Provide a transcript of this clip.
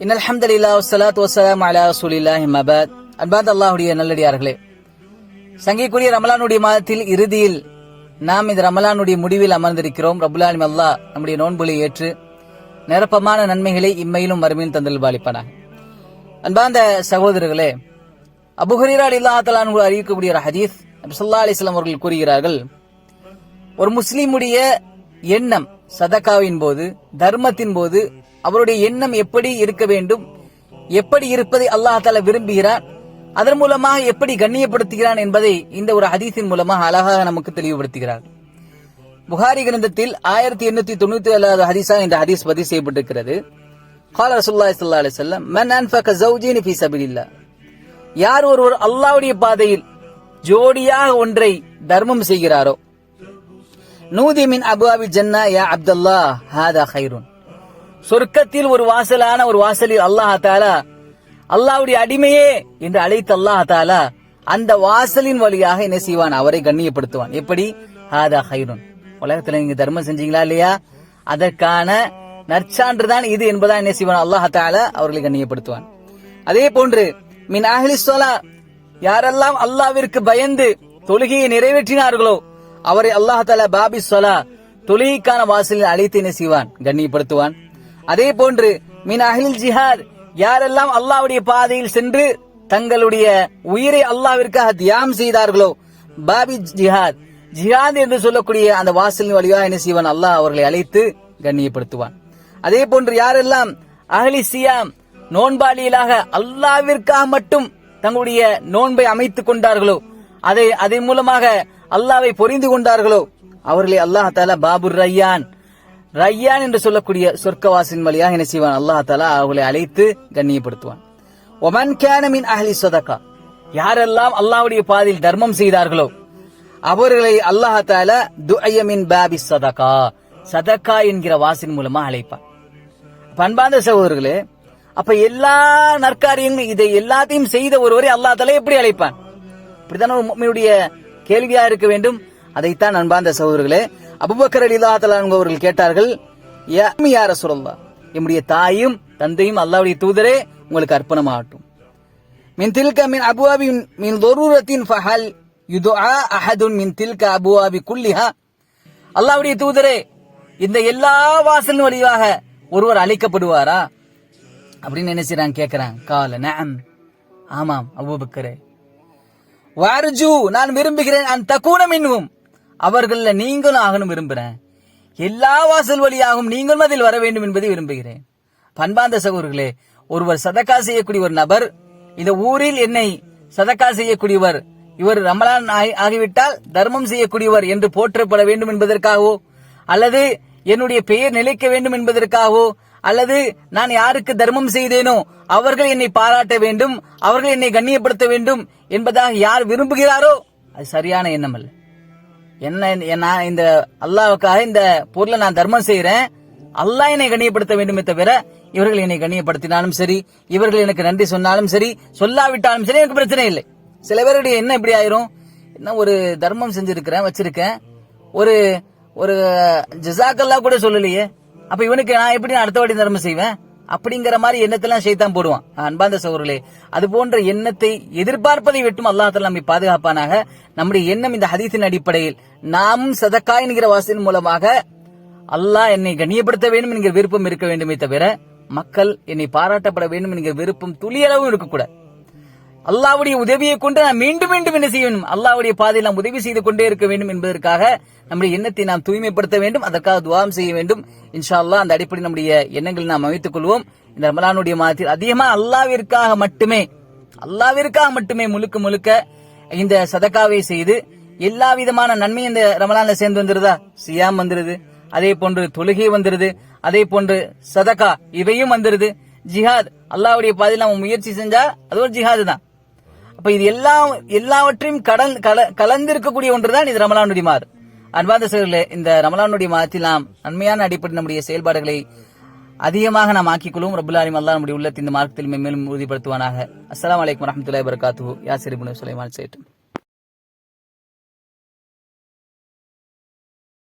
இன் அல்ஹம்துலில்லா வஸ்ஸலாத்து வஸ்ஸலாமு அலா ரசூலில்லாஹி மபாத் அன்பாத் அல்லாஹ்வுடைய நல்லடியார்களே சங்கிக்குரிய ரமலானுடைய மாதத்தில் இறுதியில் நாம் இந்த ரமலானுடைய முடிவில் அமர்ந்திருக்கிறோம் ரபுல் அல்லாஹ் நம்முடைய நோன்புகளை ஏற்று. நிரப்பமான நன்மைகளை இம்மையிலும் மறுமையிலும் தந்தல் பாலிப்பானாக. அன்பாந்த சகோதரர்களே அபுஹரீரா இல்லாத்தலான் அறிவிக்கக்கூடிய ஒரு ஹதீஸ் நபி அலிஸ்லாம் அவர்கள் கூறுகிறார்கள் ஒரு முஸ்லீமுடைய எண்ணம் சதகாவின் போது தர்மத்தின் போது அவருடைய எண்ணம் எப்படி இருக்க வேண்டும் எப்படி இருப்பதை அல்லாஹ் தாலா விரும்புகிறான் அதன் மூலமாக எப்படி கண்ணியப்படுத்துகிறான் என்பதை இந்த ஒரு ஹதீஸின் மூலமாக அழகாக நமக்கு தெளிவுபடுத்துகிறார். புகாரி கிரந்தத்தில் ஆயிரத்தி எண்ணூத்தி தொண்ணூத்தி ஏழாவது ஹதீஸா இந்த ஹதீஸ் பதிவு செய்யப்பட்டிருக்கிறது. கால ரசூலுல்லாஹி ஸல்லல்லாஹு அலைஹி வஸல்லம் மன் அன்ஃபக ஜௌஜைனி ஃபீ சபிலில்லாஹ். யார் ஒருவர் அல்லாஹ்வுடைய பாதையில் ஜோடியாக ஒன்றை தர்மம் செய்கிறாரோ நூதி மின் அபுவாபி ஜன்னா யா அப்துல்லா ஹாதா ஹைரூன் சொர்க்கத்தில் ஒரு வாசலான ஒரு வாசலில் அல்லாஹ் தாலா அல்லாஹ்வுடைய அடிமையே என்று அழைத்து அல்லாஹ் தாலா அந்த வாசலின் வழியாக என்ன செய்வான்? அவரை கண்ணியப்படுத்துவான். எப்படி? ஹாதா ஹைருன் உலகத்துல நீங்க தர்மம் செஞ்சீங்களா இல்லையா? அதற்கான நற்சான்று தான் இது என்பதா என்ன செய்வான்? அல்லாஹ் தாலா அவர்களை கண்ணியப்படுத்துவான். அதே போன்று மின் அஹ்லி யாரெல்லாம் அல்லாவிற்கு பயந்து தொழுகையை நிறைவேற்றினார்களோ அவரை அல்லாஹ் பாபி சொலா தொழுகைக்கான வாசலில் அழைத்து என்ன செய்வான் கண்ணியப்படுத்துவான். அதே போன்று மின் அஹில் ஜிஹாத் யாரெல்லாம் அல்லாவுடைய பாதையில் சென்று தங்களுடைய உயிரை அல்லாவிற்காக தியாகம் செய்தார்களோ பாபி ஜிஹாத் ஜிஹாத் என்று சொல்லக்கூடிய அந்த வாசலின் வழியாக என்ன செய்வான்? அல்லாஹ் அவர்களை அழைத்து கண்ணியப்படுத்துவான். அதே போன்று யாரெல்லாம் அகலி சியாம் நோன்பாளியலாக அல்லாவிற்காக மட்டும் தங்களுடைய நோன்பை அமைத்துக் கொண்டார்களோ அதை அதன் மூலமாக அல்லாவை பொரிந்து கொண்டார்களோ? அவர்களை அல்லாஹ் தாலா பாபுர் ரையான். ரையான் என்று சொல்லக்கூடிய சொர்க்கவாசின் வழியாக என்ன செய்வான்? அல்லாஹ் தாலா அவர்களை அழைத்து கண்ணியப்படுத்துவான். ஒமன் கேனமின் அஹ்லி சொதக்கா யாரெல்லாம் அல்லாவுடைய பாதையில் தர்மம் செய்தார்களோ அவர்களை அல்லாஹ் தாலா துஅயமின் பாபி சதகா சதக்கா என்கிற வாசின் மூலமா அழைப்பான். பண்பாந்த சகோதரர்களே அப்ப எல்லா நற்காரியங்களும் இதை எல்லாத்தையும் செய்த ஒருவரை அல்லாஹ் தலை எப்படி அழைப்பான்? இப்படித்தான ஒரு முஃமினுடைய கேள்வியா இருக்க வேண்டும். அதைத்தான் அன்பார்ந்த சகோதரர்களே அபுபக்கர் அலி அவர்கள் கேட்டார்கள் "யா அம்மி என்னுடைய தாயும் தந்தையும் அல்லாவுடைய தூதரே உங்களுக்கு அர்ப்பணமாகட்டும். மின் தில்க மின் அபுவாபி மின் தொரூரத்தின் ஃபஹல் யுதுஆ அஹதுன் மின் தில்க அபுவாபி குல்லிஹா? அல்லாவுடைய தூதரே இந்த எல்லா வாசலின் வழியாக ஒருவர் அழைக்கப்படுவாரா? அப்படின்னு என்ன செய்றாங்க கேக்குறாங்க. கால நஅம் ஆமாம் அபுபக்கரே. வார்ஜு நான் விரும்புகிறேன் அந்த தக்கூன மின்வும் அவர்களில் நீங்களும் ஆகணும் விரும்புகிறேன் எல்லா வாசல் வழியாகவும் நீங்களும் அதில் வர வேண்டும் என்பதை விரும்புகிறேன். பண்பாந்த சகோர்களே ஒருவர் சதக்கா செய்யக்கூடிய ஒரு நபர் இந்த ஊரில் என்னை சதக்கா செய்யக்கூடியவர் இவர் ரமலான் ஆகிவிட்டால் தர்மம் செய்யக்கூடியவர் என்று போற்றப்பட வேண்டும் என்பதற்காகவோ அல்லது என்னுடைய பெயர் நிலைக்க வேண்டும் என்பதற்காகவோ அல்லது நான் யாருக்கு தர்மம் செய்தேனோ அவர்கள் என்னை பாராட்ட வேண்டும் அவர்கள் என்னை கண்ணியப்படுத்த வேண்டும் என்பதாக யார் விரும்புகிறாரோ அது சரியான எண்ணம் அல்ல. என்ன நான் இந்த அல்லாவுக்காக இந்த பொருளை நான் தர்மம் செய்யறேன் அல்லாஹ் என்னை கண்ணியப்படுத்த வேண்டுமே தவிர இவர்கள் என்னை கண்ணியப்படுத்தினாலும் சரி இவர்கள் எனக்கு நன்றி சொன்னாலும் சரி சொல்லாவிட்டாலும் சரி எனக்கு பிரச்சனை இல்லை. சில பேருடைய என்ன இப்படி ஆயிரும். என்ன ஒரு தர்மம் செஞ்சிருக்கிறேன் வச்சிருக்கேன். ஒரு ஒரு ஜசாக்கல்லா கூட சொல்லலையே. அப்ப இவனுக்கு நான் எப்படி நான் அடுத்த வாட்டி தர்மம் செய்வேன்? அப்படிங்கிற மாதிரி எண்ணத்தெல்லாம் செய்தான் போடுவான். அன்பாந்த சோர்களே அது போன்ற எண்ணத்தை எதிர்பார்ப்பதை விட்டும் அல்லாஹ் நம்மை பாதுகாப்பானாக. நம்முடைய எண்ணம் இந்த ஹதீஸின் அடிப்படையில் நாமும் சதக்கா என்கிற வாசின் மூலமாக அல்லாஹ் என்னை கண்ணியப்படுத்த வேண்டும் என்கிற விருப்பம் இருக்க வேண்டுமே தவிர மக்கள் என்னை பாராட்டப்பட வேண்டும் என்கிற விருப்பம் துளியளவும் இருக்கக்கூடாது. அல்லாவுடைய உதவியை கொண்டு நாம் மீண்டும் மீண்டும் என்ன செய்ய வேண்டும்? அல்லாவுடைய பாதையில் நாம் உதவி செய்து கொண்டே இருக்க வேண்டும் என்பதற்காக நம்முடைய எண்ணத்தை நாம் தூய்மைப்படுத்த வேண்டும் அதற்காக துவாம் செய்ய வேண்டும். இன்ஷா அல்லாஹ் அந்த அடிப்படை நம்முடைய எண்ணங்களை நாம் அமைத்துக் கொள்வோம். இந்த ரமலானுடைய மாதத்தில் அதிகமா அல்லாவிற்காக மட்டுமே அல்லாவிற்காக மட்டுமே முழுக்க முழுக்க இந்த சதக்காவை செய்து எல்லா விதமான நன்மை இந்த ரமலான்ல சேர்ந்து வந்துருதா? சியாம் வந்துருது. அதே போன்று தொழுகை வந்துருது. அதே போன்று சதகா இவையும் வந்துருது. ஜிஹாத் அல்லாஹ்வுடைய பாதையில் நம்ம முயற்சி செஞ்சா அது ஒரு ஜிஹாது தான். அப்ப இது எல்லா எல்லாவற்றையும் கடல் கல கலந்திருக்கக்கூடிய ஒன்றுதான் இது ரமலானுடைய மாறு அன்பார்ந்த சகோதரர்களே இந்த ரமலானுடைய மாதத்தில் நாம் நன்மையான அடிப்படை நம்முடைய செயல்பாடுகளை அதிகமாக நாம் ஆக்கிக் கொள்வோம் ரபுல் அலிம் நம்முடைய உள்ளத்தை இந்த மார்க்கத்தில் மேலும் உறுதிப்படுத்துவானாக. அஸ்லாம் வலைக்கம் வரமத்துல வரகாத்து யாசிர் சுலைமான் சேட்டும்